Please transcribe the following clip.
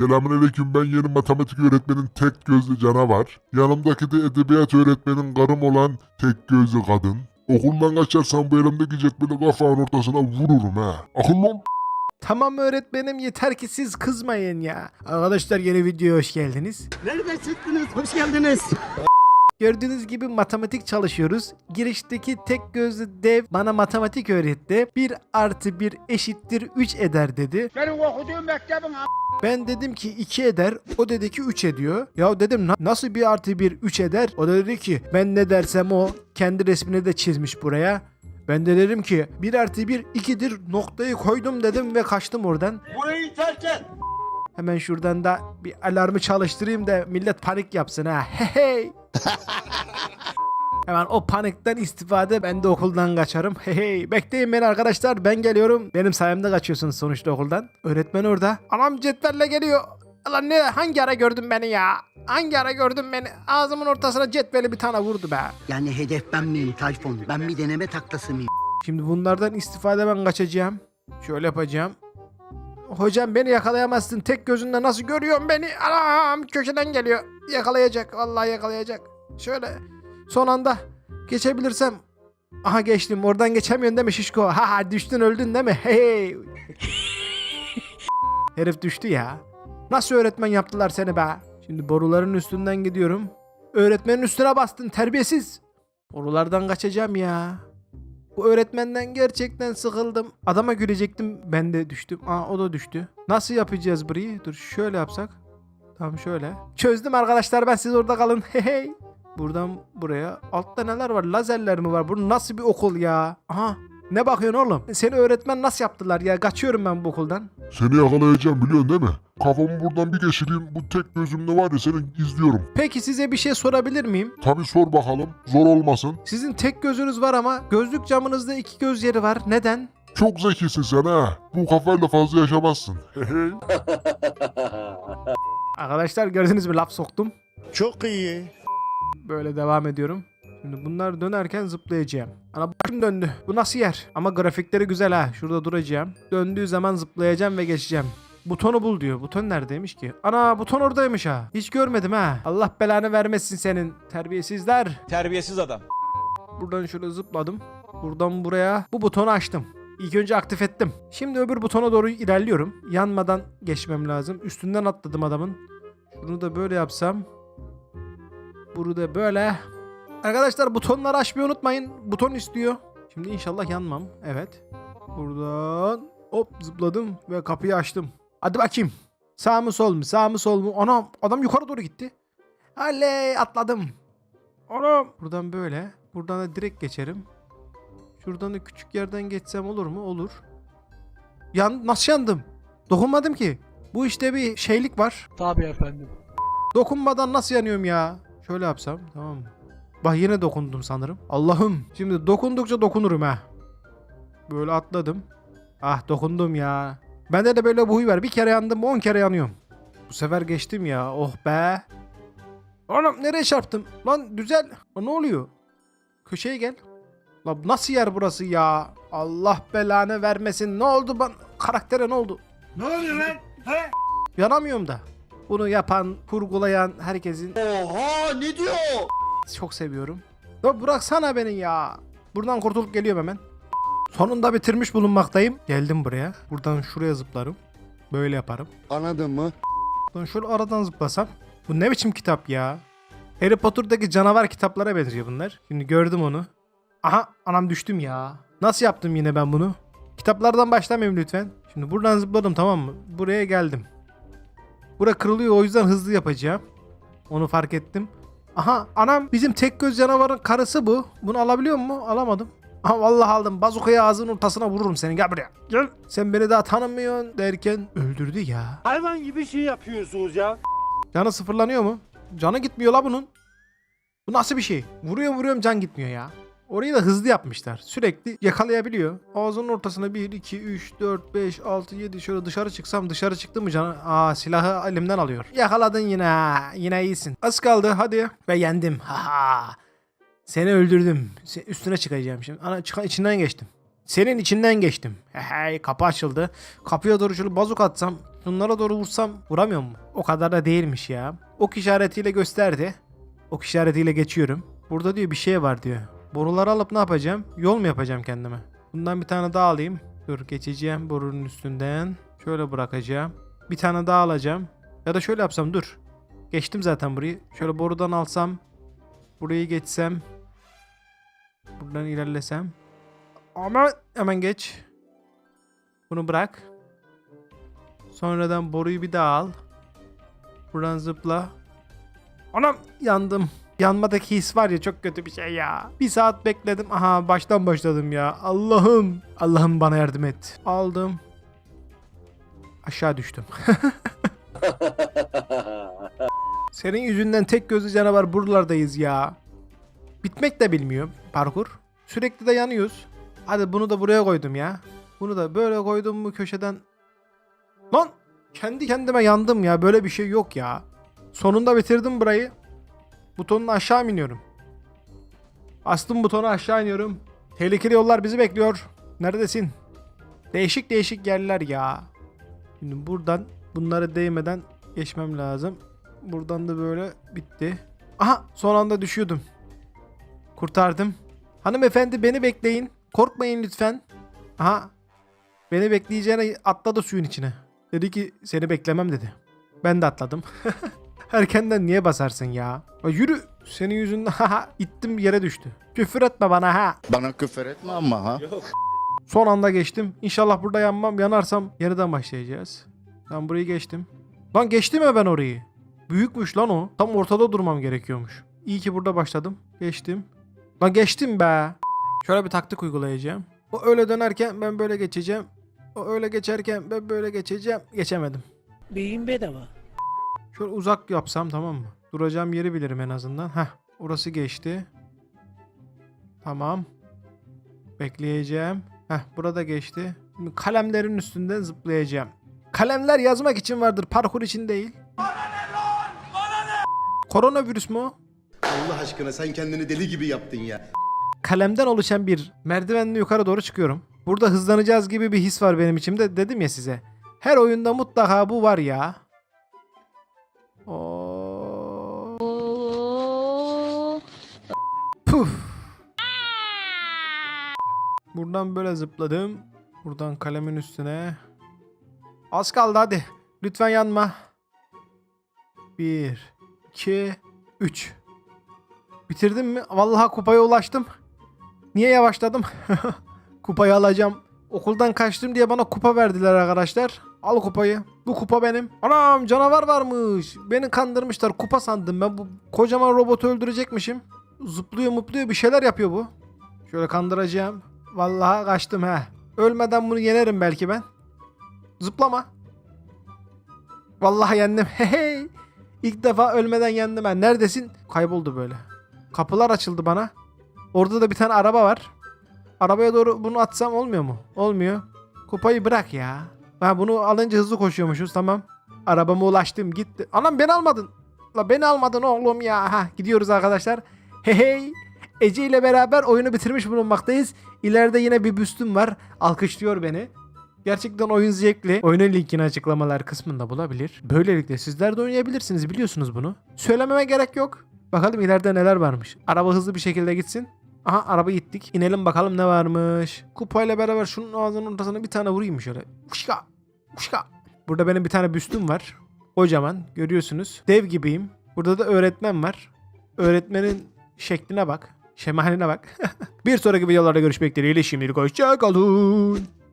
Selamünaleyküm ben yeni matematik öğretmenin tek gözlü canavar. Yanımdaki de edebiyat öğretmenin karım olan tek gözlü kadın. Okuldan kaçarsan bu elimdeki cetveli kafanın ortasına vururum ha. Akıllı ol. Tamam öğretmenim yeter ki siz kızmayın ya. Arkadaşlar yeni videoya hoş geldiniz. Nereden çıktınız? Hoş geldiniz. Gördüğünüz gibi matematik çalışıyoruz. Girişteki tek gözlü dev bana matematik öğretti. 1 artı 1 eşittir 3 eder dedi. Senin okuduğun mektebin Ben dedim ki 2 eder. O dedi ki 3 ediyor. Ya dedim "Na- nasıl 1 artı 1 3 eder? O da dedi ki ben ne dersem o. Kendi resmini de çizmiş buraya. Ben de dedim ki 1 artı 1 2'dir noktayı koydum dedim ve kaçtım oradan. Burayı terk et. Hemen şuradan da bir alarmı çalıştırayım da millet panik yapsın ha. Hey hey. Hemen o panikten istifade ben de okuldan kaçarım. Hey hey. Bekleyin beni arkadaşlar ben geliyorum. Benim sayemde kaçıyorsunuz sonuçta okuldan. Öğretmen orada. Anam cetvelle geliyor. Lan ne hangi ara gördün beni ya? Hangi ara gördün beni? Ağzımın ortasına cetveli bir tane vurdu be. Yani hedef ben miyim Tayfun? Ben bir deneme taklası mıyım? Şimdi bunlardan istifade ben kaçacağım. Şöyle yapacağım. Hocam beni yakalayamazsın. Tek gözünle nasıl görüyorsun beni? Anam köşeden geliyor. Yakalayacak. Vallahi yakalayacak. Şöyle son anda geçebilirsem. Aha geçtim. Oradan geçemiyorsun değil mi şişko? Ha ha düştün öldün değil mi? Hey. Herif düştü ya. Nasıl öğretmen yaptılar seni be? Şimdi boruların üstünden gidiyorum. Öğretmenin üstüne bastın terbiyesiz. Borulardan kaçacağım ya. Bu öğretmenden gerçekten sıkıldım. Adama gülecektim ben de düştüm. Aa o da düştü. Nasıl yapacağız burayı? Dur şöyle yapsak. Tamam şöyle. Çözdüm arkadaşlar ben siz orada kalın. Hey. Buradan buraya. Altta neler var? Lazerler mi var? Bu nasıl bir okul ya? Aha. Ne bakıyorsun oğlum? Seni öğretmen nasıl yaptılar ya? Kaçıyorum ben bu okuldan. Seni yakalayacağım biliyorsun değil mi? Kafamı buradan bir geçireyim. Bu tek gözümde var ya seni izliyorum. Peki size bir şey sorabilir miyim? Tabi sor bakalım. Zor olmasın. Sizin tek gözünüz var ama gözlük camınızda iki göz yeri var. Neden? Çok zekisin sen ha. Bu kafayla fazla yaşamazsın. Arkadaşlar gördünüz mü laf soktum. Çok iyi. Böyle devam ediyorum. Şimdi bunlar dönerken zıplayacağım. Ana başım döndü. Bu nasıl yer? Ama grafikleri güzel ha. Şurada duracağım. Döndüğü zaman zıplayacağım ve geçeceğim. Butonu bul diyor. Buton neredeymiş ki? Ana buton oradaymış ha. Hiç görmedim ha. Allah belanı vermesin senin. Terbiyesizler. Terbiyesiz adam. Buradan şöyle zıpladım. Buradan buraya bu butonu açtım. İlk önce aktif ettim. Şimdi öbür butona doğru ilerliyorum. Yanmadan geçmem lazım. Üstünden atladım adamın. Şunu da böyle yapsam. Bunu da böyle. Arkadaşlar butonları açmayı unutmayın. Buton istiyor. Şimdi inşallah yanmam. Evet. Buradan hop zıpladım ve kapıyı açtım. Hadi bakayım. Sağ mı sol mu? Sağ mı sol mu? Anam adam yukarı doğru gitti. Oley atladım. Anam. Buradan böyle. Buradan da direkt geçerim. Şuradan da küçük yerden geçsem olur mu? Olur. Yan nasıl yandım? Dokunmadım ki. Bu işte bir şeylik var. Tabii efendim. Dokunmadan nasıl yanıyorum ya? Şöyle yapsam tamam mı? Bak yine dokundum sanırım. Allah'ım. Şimdi dokundukça dokunurum ha. Böyle atladım. Ah dokundum ya. Bende de böyle bu huy var. Bir kere yandım 10 kere yanıyorum. Bu sefer geçtim ya. Oh be. Oğlum nereye çarptım? Lan düzel. Ne oluyor? Köşeye gel. Lan nasıl yer burası ya? Allah belanı vermesin. Ne oldu ben karaktere ne oldu? Ne oluyor lan? He? Yanamıyorum da. Bunu yapan, kurgulayan herkesin Oha ne diyor? Çok seviyorum. Ya bıraksana beni ya. Buradan kurtulup geliyorum hemen. Sonunda bitirmiş bulunmaktayım. Geldim buraya. Buradan şuraya zıplarım. Böyle yaparım. Anladın mı? Buradan şöyle aradan zıplasam. Bu ne biçim kitap ya? Harry Potter'daki canavar kitaplara benziyor bunlar. Şimdi gördüm onu. Aha anam düştüm ya. Nasıl yaptım yine ben bunu? Kitaplardan başlamayayım lütfen. Şimdi buradan zıpladım tamam mı? Buraya geldim. Bura kırılıyor o yüzden hızlı yapacağım. Onu fark ettim. Aha anam bizim tek göz canavarın karısı bu. Bunu alabiliyor mu? Alamadım. Aha vallahi aldım. Bazukayı ağzının ortasına vururum seni. Gel buraya. Gel. Sen beni daha tanımıyorsun derken öldürdü ya. Hayvan gibi şey yapıyorsunuz ya. Canı sıfırlanıyor mu? Canı gitmiyor la bunun. Bu nasıl bir şey? Vuruyorum vuruyorum can gitmiyor ya. Orayı da hızlı yapmışlar. Sürekli yakalayabiliyor. Ağzının ortasına 1, 2, 3, 4, 5, 6, 7 şöyle dışarı çıksam dışarı çıktı mı canı? Aa silahı elimden alıyor. Yakaladın yine. Yine iyisin. Az kaldı hadi. Ve yendim. Haha. Seni öldürdüm. Üstüne çıkacağım şimdi. Ana çıkan içinden geçtim. Senin içinden geçtim. Hey kapı açıldı. Kapıya doğru şöyle bazuk atsam Şunlara doğru vursam vuramıyor mu? O kadar da değilmiş ya. Ok işaretiyle gösterdi. Ok işaretiyle geçiyorum. Burada diyor bir şey var diyor. Boruları alıp ne yapacağım? Yol mu yapacağım kendime? Bundan bir tane daha alayım. Dur geçeceğim borunun üstünden. Şöyle bırakacağım. Bir tane daha alacağım. Ya da şöyle yapsam dur. Geçtim zaten burayı. Şöyle borudan alsam. Burayı geçsem. Buradan ilerlesem. Ama hemen geç. Bunu bırak. Sonradan boruyu bir daha al. Buradan zıpla. Anam yandım. Yanmadaki his var ya çok kötü bir şey ya. Bir saat bekledim. Aha baştan başladım ya. Allah'ım. Allah'ım bana yardım et. Aldım. Aşağı düştüm. Senin yüzünden tek gözlü canavar buralardayız ya. Bitmek de bilmiyor parkur. Sürekli de yanıyoruz. Hadi bunu da buraya koydum ya. Bunu da böyle koydum mu köşeden. Lan kendi kendime yandım ya. Böyle bir şey yok ya. Sonunda bitirdim burayı. Butonun aşağı iniyorum? Bastım butonu aşağı iniyorum. Tehlikeli yollar bizi bekliyor. Neredesin? Değişik değişik yerler ya. Şimdi buradan bunlara değmeden geçmem lazım. Buradan da böyle bitti. Aha son anda düşüyordum. Kurtardım. Hanımefendi beni bekleyin. Korkmayın lütfen. Aha. Beni bekleyeceğine atladı suyun içine. Dedi ki seni beklemem dedi. Ben de atladım. Erkenden niye basarsın ya? Ya yürü. Senin yüzünden haha ittim yere düştü. Küfür etme bana ha. Bana küfür etme ama ha. Son anda geçtim. İnşallah burada yanmam. Yanarsam yeniden başlayacağız. Ben burayı geçtim. Lan geçtim mi ben orayı? Büyükmüş lan o. Tam ortada durmam gerekiyormuş. İyi ki burada başladım. Geçtim. Lan geçtim be. Şöyle bir taktik uygulayacağım. O öyle dönerken ben böyle geçeceğim. O öyle geçerken ben böyle geçeceğim. Geçemedim. Beyin bedava. Şöyle uzak yapsam tamam mı? Duracağım yeri bilirim en azından. Heh. Orası geçti. Tamam. Bekleyeceğim. Heh burada geçti. Şimdi kalemlerin üstünden zıplayacağım. Kalemler yazmak için vardır. Parkur için değil. Koronavirüs mü o? Allah aşkına sen kendini deli gibi yaptın ya. Kalemden oluşan bir merdivenle yukarı doğru çıkıyorum. Burada hızlanacağız gibi bir his var benim içimde. Dedim ya size. Her oyunda mutlaka bu var ya. Buradan böyle zıpladım. Buradan kalemin üstüne. Az kaldı hadi. Lütfen yanma. 1 2 3 Bitirdim mi? Vallahi kupaya ulaştım. Niye yavaşladım? Kupayı alacağım. Okuldan kaçtım diye bana kupa verdiler arkadaşlar. Al kupayı. Bu kupa benim. Anam canavar varmış. Beni kandırmışlar. Kupa sandım ben. Bu kocaman robotu öldürecekmişim. Zıplıyor mupluyor bir şeyler yapıyor bu. Şöyle kandıracağım. Vallahi kaçtım he. Ölmeden bunu yenerim belki ben. Zıplama. Vallahi yendim. Hey. İlk defa ölmeden yendim ben. Neredesin? Kayboldu böyle. Kapılar açıldı bana. Orada da bir tane araba var. Arabaya doğru bunu atsam olmuyor mu? Olmuyor. Kupayı bırak ya. Ha bunu alınca hızlı koşuyormuşuz tamam. Arabama ulaştım gitti. Anam beni almadın. La beni almadın oğlum ya. Ha gidiyoruz arkadaşlar. Hey hey. Ece ile beraber oyunu bitirmiş bulunmaktayız. İleride yine bir büstüm var. Alkışlıyor beni. Gerçekten oyun zevkli. Oyunun linkini açıklamalar kısmında bulabilir. Böylelikle sizler de oynayabilirsiniz biliyorsunuz bunu. Söylememe gerek yok. Bakalım ileride neler varmış. Araba hızlı bir şekilde gitsin. Aha araba gittik. İnelim bakalım ne varmış. Kupayla beraber şunun ağzının ortasına bir tane vurayım şöyle. Uşka. Uşka. Burada benim bir tane büstüm var. Kocaman görüyorsunuz. Dev gibiyim. Burada da öğretmen var. Öğretmenin şekline bak. Şemaline bak. bir sonraki videolarda görüşmek dileğiyle şimdilik hoşçakalın.